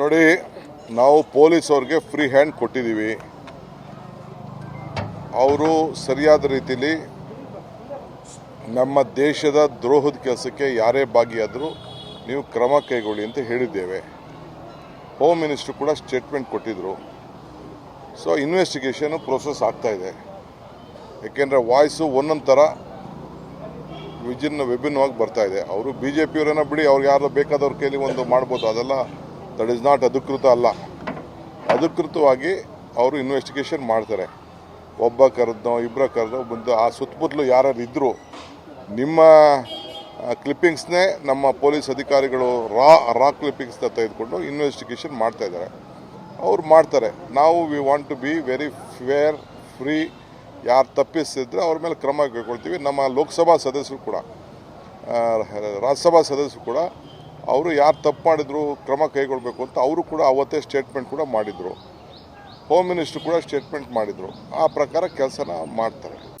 ನೋಡಿ, ನಾವು ಪೊಲೀಸ್ ಅವ್ರಿಗೆ ಫ್ರೀ ಹ್ಯಾಂಡ್ ಕೊಟ್ಟಿದ್ದೀವಿ. ಅವರು ಸರಿಯಾದ ರೀತಿಲಿ ನಮ್ಮ ದೇಶದ ದ್ರೋಹದ ಕೆಲಸಕ್ಕೆ ಯಾರೇ ಭಾಗಿಯಾದರೂ ನೀವು ಕ್ರಮ ಕೈಗೊಳ್ಳಿ ಅಂತ ಹೇಳಿದ್ದೇವೆ. ಹೋಮ್ ಮಿನಿಸ್ಟ್ರು ಕೂಡ ಸ್ಟೇಟ್ಮೆಂಟ್ ಕೊಟ್ಟಿದ್ದರು ಸೊ ಇನ್ವೆಸ್ಟಿಗೇಷನು ಪ್ರೋಸೆಸ್ ಆಗ್ತಾ ಇದೆ. ಯಾಕೆಂದರೆ ವಾಯ್ಸು ಒಂದೊಂದು ಥರ ವಿಭಿನ್ನ ವಿಭಿನ್ನವಾಗಿ ಬರ್ತಾ ಇದೆ. ಅವರು ಬಿ ಜೆ ಪಿಯವರೇನೋ ಬಿಡಿ ಅವ್ರಿಗೆ ಯಾರು ಬೇಕಾದವ್ರ ಕೈಲಿ ಒಂದು ಮಾಡ್ಬೋದು, ಅದೆಲ್ಲ ದಟ್ ಇಸ್ ನಾಟ್ ಅಧಿಕೃತ ಅಲ್ಲ ಅಧಿಕೃತವಾಗಿ ಅವರು ಇನ್ವೆಸ್ಟಿಗೇಷನ್ ಮಾಡ್ತಾರೆ ಒಬ್ಬ ಕರೆದ್ನೋ ಇಬ್ಬರ ಕರೆದೋ ಬಂದು ಆ ಸುತ್ತಮುತ್ತಲು ಯಾರ್ಯಾರು ಇದ್ದರು ನಿಮ್ಮ ಕ್ಲಿಪ್ಪಿಂಗ್ಸ್ನೇ ನಮ್ಮ ಪೊಲೀಸ್ ಅಧಿಕಾರಿಗಳು ರಾ ರಾ ಕ್ಲಿಪ್ಪಿಂಗ್ಸ್ನ ತೆಗೆದುಕೊಂಡು ಇನ್ವೆಸ್ಟಿಗೇಷನ್ ಮಾಡ್ತಾಯಿದ್ದಾರೆ ಅವ್ರು ಮಾಡ್ತಾರೆ ನಾವು we want to be very fair free ಯಾರು ತಪ್ಪಿಸಿದ್ರೆ ಅವ್ರ ಮೇಲೆ ಕ್ರಮ ಕೈಗೊಳ್ತೀವಿ ನಮ್ಮ ಲೋಕಸಭಾ ಸದಸ್ಯರು ಕೂಡ ರಾಜ್ಯಸಭಾ ಸದಸ್ಯರು ಕೂಡ ಅವರು ಯಾರು ತಪ್ಪು ಮಾಡಿದ್ರು ಕ್ರಮ ಕೈಗೊಳ್ಬೇಕು ಅಂತ ಅವರು ಕೂಡ ಅವತ್ತೇ ಸ್ಟೇಟ್ಮೆಂಟ್ ಕೂಡ ಮಾಡಿದರು. ಹೋಮ್ ಮಿನಿಸ್ಟ್ರು ಕೂಡ ಸ್ಟೇಟ್ಮೆಂಟ್ ಮಾಡಿದರು. ಆ ಪ್ರಕಾರ ಕೆಲಸನ ಮಾಡ್ತಾರೆ.